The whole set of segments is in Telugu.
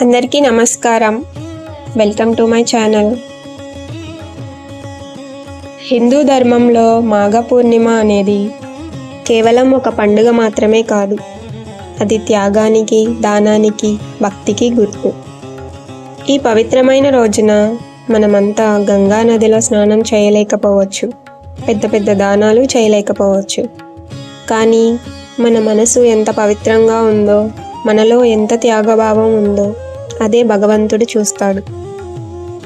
అందరికీ నమస్కారం. Welcome to my channel Hindu ధర్మంలో మాఘ పూర్ణిమ అనేది కేవలం ఒక పండుగ మాత్రమే కాదు అది త్యాగానికి దానానికి భక్తికి గుర్తు. ఈ పవిత్రమైన రోజున మనమంతా గంగా నదిలో స్నానం చేయలేకపోవచ్చు పెద్ద పెద్ద దానాలు చేయలేకపోవచ్చు. కానీ మన మనసు ఎంత పవిత్రంగా ఉందో మనలో ఎంత త్యాగభావం ఉందో అదే భగవంతుడు చూస్తాడు.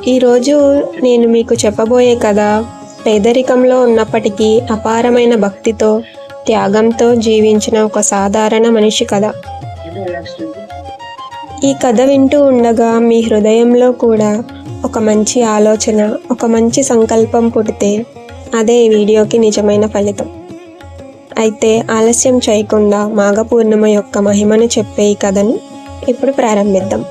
ఈరోజు నేను మీకు చెప్పబోయే కథ పేదరికంలో ఉన్నప్పటికీ అపారమైన భక్తితో త్యాగంతో జీవించిన ఒక సాధారణ మనిషి కథ. ఈ కథ వింటూ ఉండగా మీ హృదయంలో కూడా ఒక మంచి ఆలోచన ఒక మంచి సంకల్పం పుడితే అదే ఈ వీడియోకి నిజమైన ఫలితం. అయితే ఆలస్యం చేయకుండా మాఘ పూర్ణిమ యొక్క మహిమను చెప్పే ఈ కథను ఇప్పుడు ప్రారంభిద్దాం.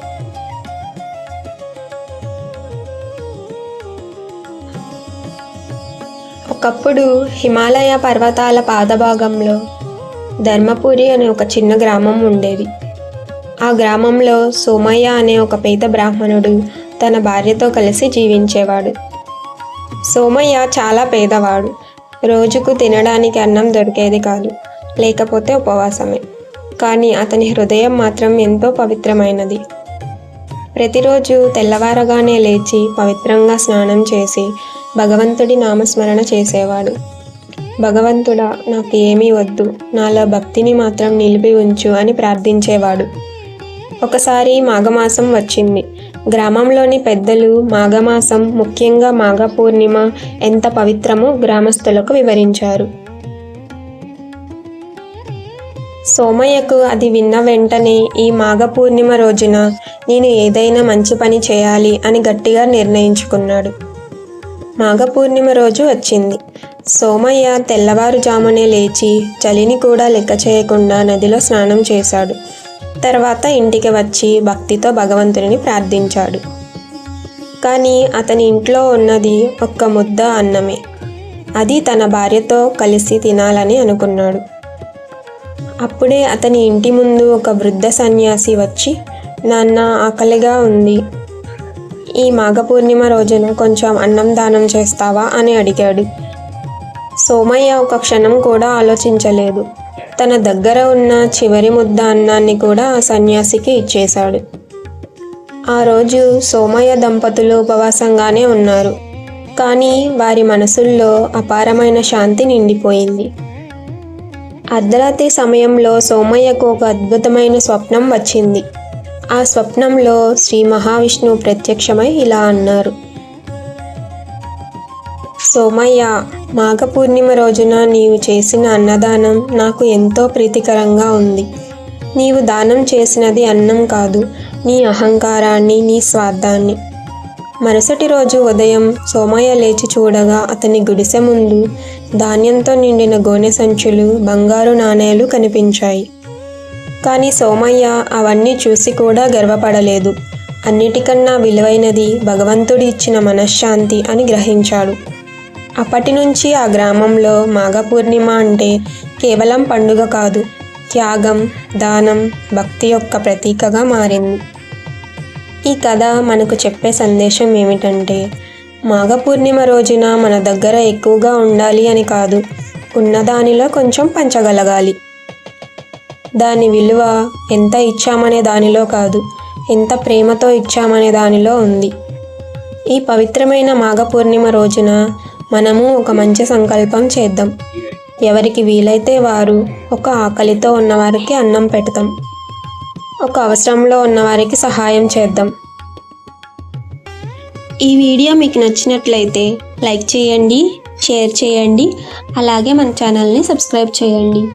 ఒకప్పుడు హిమాలయ పర్వతాల పాదభాగంలో ధర్మపురి అనే ఒక చిన్న గ్రామం ఉండేది. ఆ గ్రామంలో సోమయ్య అనే ఒక పేద బ్రాహ్మణుడు తన భార్యతో కలిసి జీవించేవాడు. సోమయ్య చాలా పేదవాడు. రోజుకు తినడానికి అన్నం దొరికేది కాదు లేకపోతే ఉపవాసమే. కానీ అతని హృదయం మాత్రం ఎంతో పవిత్రమైనది. ప్రతిరోజు తెల్లవారగానే లేచి పవిత్రంగా స్నానం చేసి భగవంతుడి నామస్మరణ చేసేవాడు. భగవంతుడా నాకు ఏమీ వద్దు నాలో భక్తిని మాత్రం నిలిపి ఉంచు అని ప్రార్థించేవాడు. ఒకసారి మాఘమాసం వచ్చింది. గ్రామంలోని పెద్దలు మాఘమాసం ముఖ్యంగా మాఘ పూర్ణిమ ఎంత పవిత్రమో గ్రామస్తులకు వివరించారు. సోమయ్యకు అది విన్న వెంటనే ఈ మాఘ పూర్ణిమ రోజున నేను ఏదైనా మంచి పని చేయాలి అని గట్టిగా నిర్ణయించుకున్నాడు. మాఘ పూర్ణిమ రోజు వచ్చింది. సోమయ్య తెల్లవారుజామునే లేచి చలిని కూడా లెక్క చేయకుండా నదిలో స్నానం చేశాడు. తర్వాత ఇంటికి వచ్చి భక్తితో భగవంతుని ప్రార్థించాడు. కానీ అతని ఇంట్లో ఉన్నది ఒక్క ముద్ద అన్నమే. అది తన భార్యతో కలిసి తినాలని అనుకున్నాడు. అప్పుడే అతని ఇంటి ముందు ఒక వృద్ధ సన్యాసి వచ్చి నాన్న ఆకలిగా ఉంది. ఈ మాఘ పూర్ణిమ రోజున కొంచెం అన్నం దానం చేస్తావా? అని అడిగాడు. సోమయ్య ఒక క్షణం కూడా ఆలోచించలేదు. తన దగ్గర ఉన్న చివరి ముద్ద అన్నాన్ని కూడా ఆ సన్యాసికి ఇచ్చేశాడు. ఆ రోజు సోమయ్య దంపతులు ఉపవాసంగానే ఉన్నారు. కానీ వారి మనసుల్లో అపారమైన శాంతి నిండిపోయింది. అర్ధరాత్రి సమయంలో సోమయ్యకు ఒక అద్భుతమైన స్వప్నం వచ్చింది. ఆ స్వప్నంలో శ్రీ మహావిష్ణువు ప్రత్యక్షమై ఇలా అన్నారు. సోమయ్య మాఘ పూర్ణిమ రోజున నీవు చేసిన అన్నదానం నాకు ఎంతో ప్రీతికరంగా ఉంది. నీవు దానం చేసినది అన్నం కాదు నీ అహంకారాన్ని నీ స్వార్థాన్ని. మరుసటి రోజు ఉదయం సోమయ్య లేచి చూడగా అతని గుడిసె ముందు ధాన్యంతో నిండిన గోనె సంచులు బంగారు నాణేలు కనిపించాయి. కానీ సోమయ్య అవన్నీ చూసి కూడా గర్వపడలేదు. అన్నిటికన్నా విలువైనది భగవంతుడి ఇచ్చిన మనశ్శాంతి అని గ్రహించాడు. అప్పటి నుంచి ఆ గ్రామంలో మాఘ పూర్ణిమ అంటే కేవలం పండుగ కాదు త్యాగం దానం భక్తి యొక్క ప్రతీకగా మారింది. ఈ కథ మనకు చెప్పే సందేశం ఏమిటంటే మాఘ పూర్ణిమ రోజున మన దగ్గర ఎక్కువగా ఉండాలి అని కాదు ఉన్నదానిలో కొంచెం పంచగలగాలి. దాని విలువ ఎంత ఇచ్చామనే దానిలో కాదు ఎంత ప్రేమతో ఇచ్చామనే దానిలో ఉంది. ఈ పవిత్రమైన మాఘ పూర్ణిమ రోజున మనము ఒక మంచి సంకల్పం చేద్దాం. ఎవరికి వీలైతే వారు ఒక ఆకలితో ఉన్నవారికి అన్నం పెడతాం. ఒక అవసరంలో ఉన్నవారికి సహాయం చేద్దాం. ఈ వీడియో మీకు నచ్చినట్లయితే లైక్ చేయండి షేర్ చేయండి అలాగే మన ఛానల్ని సబ్స్క్రైబ్ చేయండి.